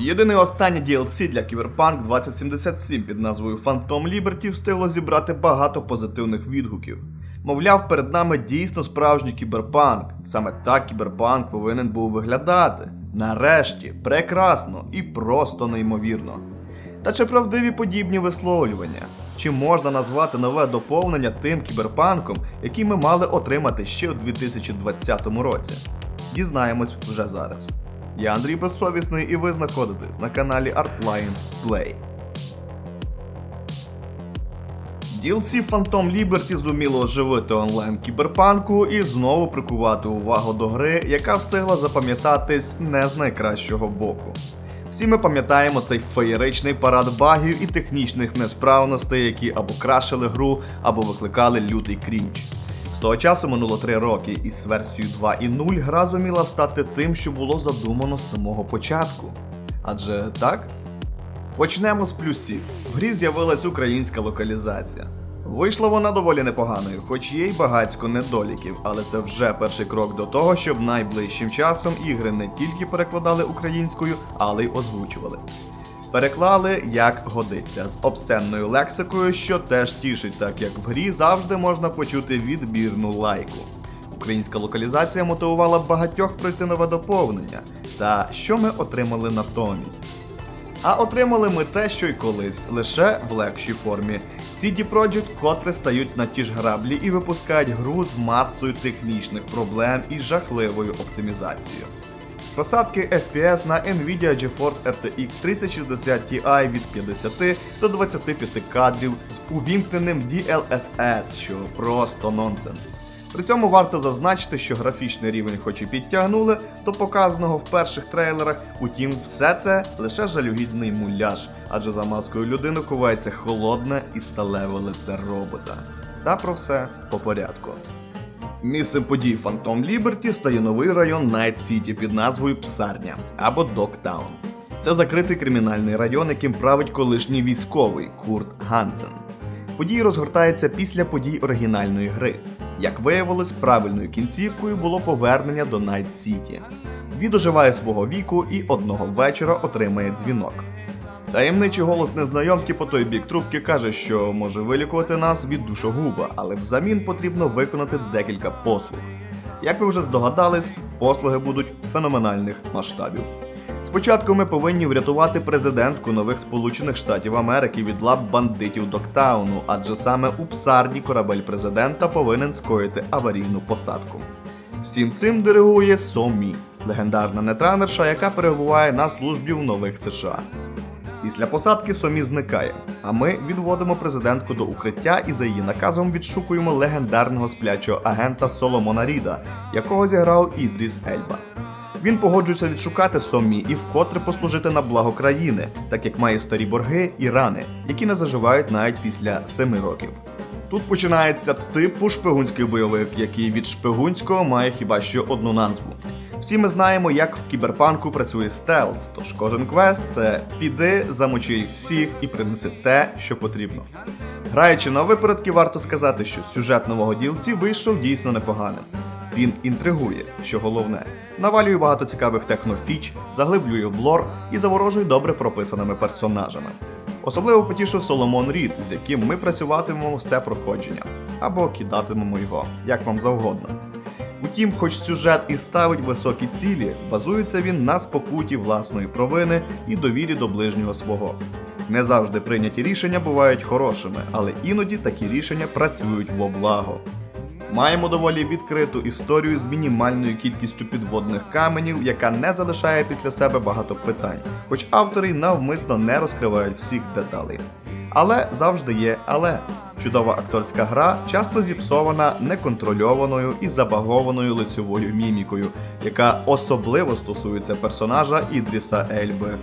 Єдине останнє DLC для Cyberpunk 2077 під назвою Phantom Liberty встигло зібрати багато позитивних відгуків. Мовляв, перед нами дійсно справжній кіберпанк. Саме так кіберпанк повинен був виглядати. Нарешті, прекрасно і просто неймовірно. Та чи правдиві подібні висловлювання? Чи можна назвати нове доповнення тим кіберпанком, який ми мали отримати ще у 2020 році? Дізнаємось вже зараз. Я Андрій Безсовісний і ви знаходитесь на каналі Artline Play. DLC Phantom Liberty зуміло оживити онлайн кіберпанку і знову прикувати увагу до гри, яка встигла запам'ятатись не з найкращого боку. Всі ми пам'ятаємо цей феєричний парад багів і технічних несправностей, які або крашили гру, або викликали лютий крінж. З того часу минуло 3 роки, і з версією 2.0 гра зуміла стати тим, що було задумано з самого початку. Адже так? Почнемо з плюсів. В грі з'явилась українська локалізація. Вийшла вона доволі непоганою, хоч є й багацько недоліків, але це вже перший крок до того, щоб найближчим часом ігри не тільки перекладали українською, але й озвучували. Переклали як годиться з обсценною лексикою, що теж тішить, так як в грі завжди можна почути відбірну лайку. Українська локалізація мотивувала багатьох пройти нове доповнення. Та що ми отримали натомість? А отримали ми те, що й колись, лише в легшій формі. CD Projekt котре стають на ті ж граблі і випускають гру з масою технічних проблем і жахливою оптимізацією. Просадки FPS на Nvidia GeForce RTX 3060 Ti від 50 до 25 кадрів з увімкненим DLSS, що просто нонсенс. При цьому варто зазначити, що графічний рівень хоч і підтягнули до показаного в перших трейлерах, утім, все це лише жалюгідний муляж, адже за маскою людини ховається холодне і сталеве лице робота. Та про все по порядку. Місцем подій Phantom Liberty стає новий район Найт Сіті під назвою Псарня або Доктаун. Це закритий кримінальний район, яким править колишній військовий Курт Гансен. Події розгортаються після подій оригінальної гри. Як виявилось, правильною кінцівкою було повернення до Найт Сіті. Ві доживає свого віку і одного вечора отримає дзвінок. Таємничий голос незнайомки по той бік трубки каже, що може вилікувати нас від душогуба, але взамін потрібно виконати декілька послуг. Як ви вже здогадались, послуги будуть феноменальних масштабів. Спочатку ми повинні врятувати президентку нових Сполучених Штатів Америки від лап бандитів Доктауну, адже саме у псарні корабель президента повинен скоїти аварійну посадку. Всім цим диригує Сомі, легендарна нетранерша, яка перебуває на службі в нових США. Після посадки Сомі зникає, а ми відводимо президентку до укриття і за її наказом відшукуємо легендарного сплячого агента Соломона Ріда, якого зіграв Ідріс Ельба. Він погоджується відшукати Сомі і вкотре послужити на благо країни, так як має старі борги і рани, які не заживають навіть після семи років. Тут починається типу шпигунський бойовик, який від шпигунського має хіба що одну назву. Всі ми знаємо, як в кіберпанку працює стелс, тож кожен квест це піди, замочи їх всіх і принеси те, що потрібно. Граючи на випередки, варто сказати, що сюжет нового DLC вийшов дійсно непоганим. Він інтригує, що головне, навалює багато цікавих технофіч, заглиблює в лор і заворожує добре прописаними персонажами. Особливо потішив Соломон Рід, з яким ми працюватимемо все проходження, або кидатимемо його, як вам завгодно. Утім, хоч сюжет і ставить високі цілі, базується він на спокуті власної провини і довірі до ближнього свого. Не завжди прийняті рішення бувають хорошими, але іноді такі рішення працюють во благо. Маємо доволі відкриту історію з мінімальною кількістю підводних каменів, яка не залишає після себе багато питань, хоч автори навмисно не розкривають всіх деталей. Але завжди є але. Чудова акторська гра часто зіпсована неконтрольованою і забагованою лицьовою мімікою, яка особливо стосується персонажа Ідріса Ельби.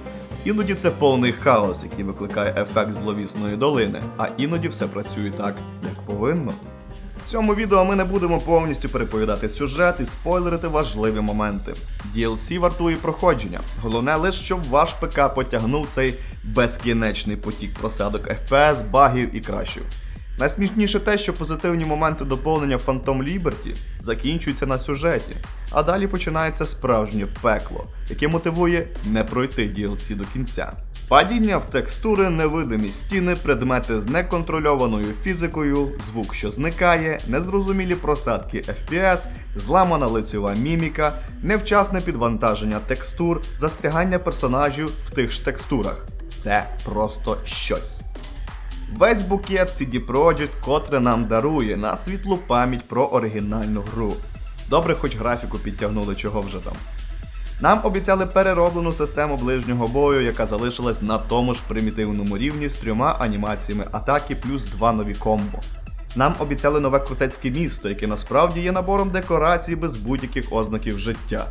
Іноді це повний хаос, який викликає ефект зловісної долини, а іноді все працює так, як повинно. В цьому відео ми не будемо повністю переповідати сюжет і спойлерити важливі моменти. DLC вартує проходження. Головне лише, щоб ваш ПК потягнув цей безкінечний потік просадок FPS, багів і кращів. Найсмішніше те, що позитивні моменти доповнення Phantom Liberty закінчуються на сюжеті, а далі починається справжнє пекло, яке мотивує не пройти DLC до кінця. Падіння в текстури, невидимі стіни, предмети з неконтрольованою фізикою, звук, що зникає, незрозумілі просадки FPS, зламана лицева міміка, невчасне підвантаження текстур, застрягання персонажів в тих ж текстурах. Це просто щось. Весь букет CD Projekt, котре нам дарує на світлу пам'ять про оригінальну гру. Добре, хоч графіку підтягнули, чого вже там. Нам обіцяли перероблену систему ближнього бою, яка залишилась на тому ж примітивному рівні з трьома анімаціями атаки плюс два нові комбо. Нам обіцяли нове крутецьке місто, яке насправді є набором декорацій без будь-яких ознаків життя.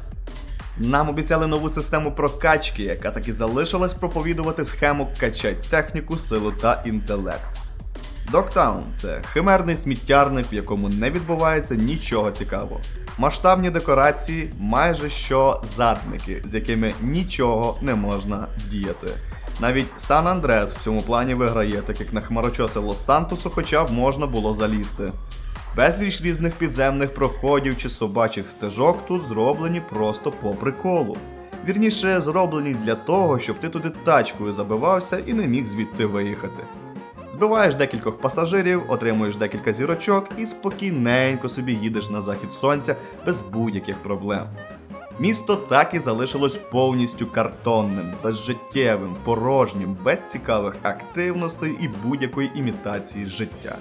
Нам обіцяли нову систему прокачки, яка таки залишилась проповідувати схему качать техніку, силу та інтелект. Доктаун це химерний сміттярник, в якому не відбувається нічого цікавого. Масштабні декорації, майже що задники, з якими нічого не можна діяти. Навіть Сан Андрес в цьому плані виграє, так як на хмарочоси Лос-Сантосу хоча б можна було залізти. Безліч різних підземних проходів чи собачих стежок тут зроблені просто по приколу. Вірніше, зроблені для того, щоб ти туди тачкою забивався і не міг звідти виїхати. Збиваєш декількох пасажирів, отримуєш декілька зірочок і спокійненько собі їдеш на захід сонця без будь-яких проблем. Місто так і залишилось повністю картонним, безжиттєвим, порожнім, без цікавих активностей і будь-якої імітації життя.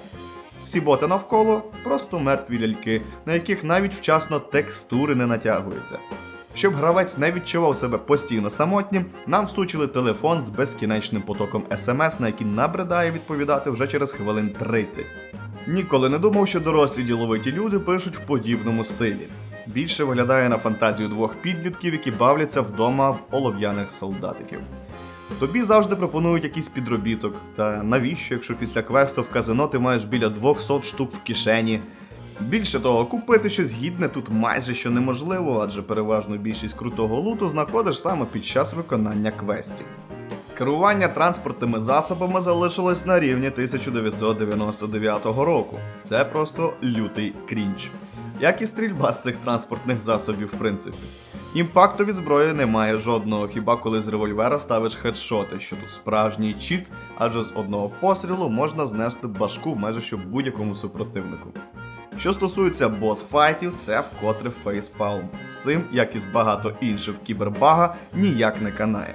Всі боти навколо просто мертві ляльки, на яких навіть вчасно текстури не натягуються. Щоб гравець не відчував себе постійно самотнім, нам всучили телефон з безкінечним потоком смс, на який набридає відповідати вже через хвилин 30. Ніколи не думав, що дорослі діловиті люди пишуть в подібному стилі. Більше виглядає на фантазію двох підлітків, які бавляться вдома в олов'яних солдатиків. Тобі завжди пропонують якийсь підробіток. Та навіщо, якщо після квесту в казино ти маєш біля 200 штук в кишені? Більше того, купити щось гідне тут майже що неможливо, адже переважно більшість крутого луту знаходиш саме під час виконання квестів. Керування транспортними засобами залишилось на рівні 1999 року. Це просто лютий крінж. Як і стрільба з цих транспортних засобів, в принципі. Імпакту від зброї немає жодного, хіба коли з револьвера ставиш хедшоти, що тут справжній чіт, адже з одного пострілу можна знести башку майже що будь-якому супротивнику. Що стосується бос-файтів, це вкотре фейспалм. З цим, як і з багато інших кібербага, ніяк не канає.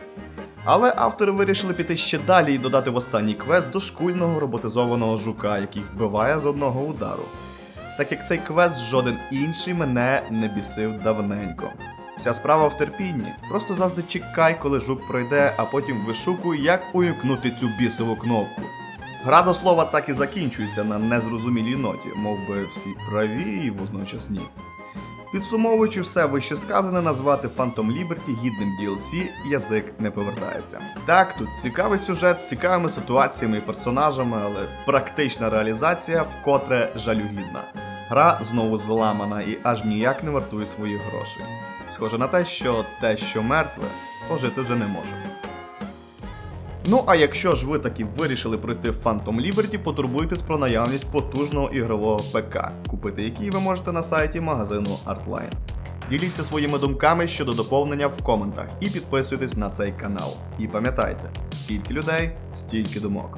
Але автори вирішили піти ще далі і додати в останній квест дошкульного роботизованого жука, який вбиває з одного удару. Так як цей квест жоден інший мене не бісив давненько. Вся справа в терпінні. Просто завжди чекай, коли жук пройде, а потім вишукуй, як увімкнути цю бісову кнопку. Гра до слова так і закінчується на незрозумілій ноті, мов би всі праві і водночас ні. Підсумовуючи все вище сказане, назвати Phantom Liberty гідним DLC язик не повертається. Так, тут цікавий сюжет з цікавими ситуаціями і персонажами, але практична реалізація вкотре жалюгідна. Гра знову зламана і аж ніяк не вартує своїх грошей. Схоже на те, що те, що мертве, ожити вже не може. Ну а якщо ж ви таки вирішили пройти Phantom Liberty, потурбуйтесь про наявність потужного ігрового ПК, купити який ви можете на сайті магазину Artline. Діліться своїми думками щодо доповнення в коментах і підписуйтесь на цей канал. І пам'ятайте, скільки людей, стільки думок.